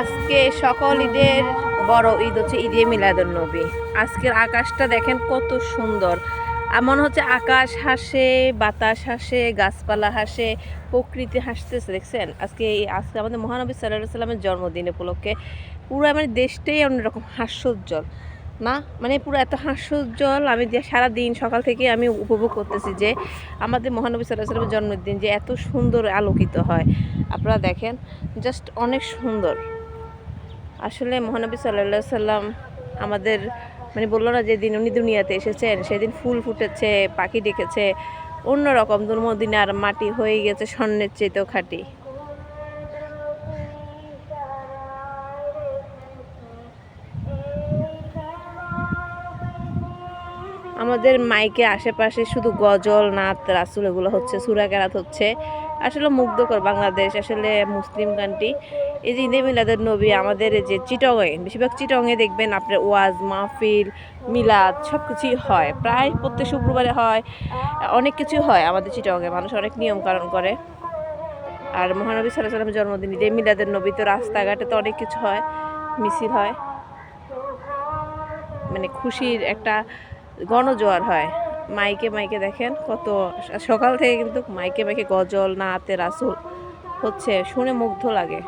আজকে সকল ঈদের, বড় ঈদ হচ্ছে ঈদে মিলাদুন নবী। আজকের আকাশটা দেখেন কত সুন্দর। মনে হচ্ছে আকাশ হাসে, বাতাস হাসে, গাছপালা হাসে, প্রকৃতি হাসতেছে, দেখছেন? আজকে আজকে আমাদের মহানবী সাল্লাহ সাল্লামের জন্মদিন উপলক্ষে পুরো মানে দেশটাই অন্যরকম হাস্যোজ্জ্বল। না? মানে পুরো এত হাস্যোজ্জ্বল, আমি যে সারাদিন সকাল থেকে আমি উপভোগ করতেছি যে আমাদের মহানবী সাল্লাহ সাল্লামের জন্মদিন যে এত সুন্দর আলোকিত হয়। আপনারা দেখেন জাস্ট অনেক সুন্দর। আসলে মহানবী সাল্লা সাল্লাম আমাদের মানে বলল না যেদিন উনি দুনিয়াতে এসেছেন, সেদিন ফুল ফুটেছে, পাখি ডেকেছে, অন্যরকম দুর্মদিনার মাটি হয়ে গেছে স্বর্ণের চেয়েতেও খাঁটি। আমাদের মাইকে আশেপাশে শুধু গজল নাত রাসুল এগুলো হচ্ছে সুরা কেরাত হচ্ছে। আসলে মুগ্ধকর বাংলাদেশ, আসলে মুসলিম কান্ট্রি এই যে ঈদে মিলাদের নবী, আমাদের যে চিটংয়ে, বেশিরভাগ চিটংয়ে দেখবেন আপনার ওয়াজ, মাহফিল, মিলাদ সব কিছুই হয়। প্রায় প্রত্যেক শুক্রবারে হয়, অনেক কিছু হয় আমাদের চিটংয়ে। মানুষ অনেক নিয়ম কারণ করে। আর মহানবী সাল্লাহ সাল্লামের জন্মদিন, ঈদে মিলাদের নবী তো রাস্তাঘাটে তো অনেক কিছু হয়, মিছিল হয়। মানে খুশির একটা গণজোয়ার হয়। মাইকে মাইকে দেখেন কত সকাল থেকে কিন্তু মাইকে মাইকে গজল, নাতে রাসুল হচ্ছে, শুনে মুগ্ধ লাগে।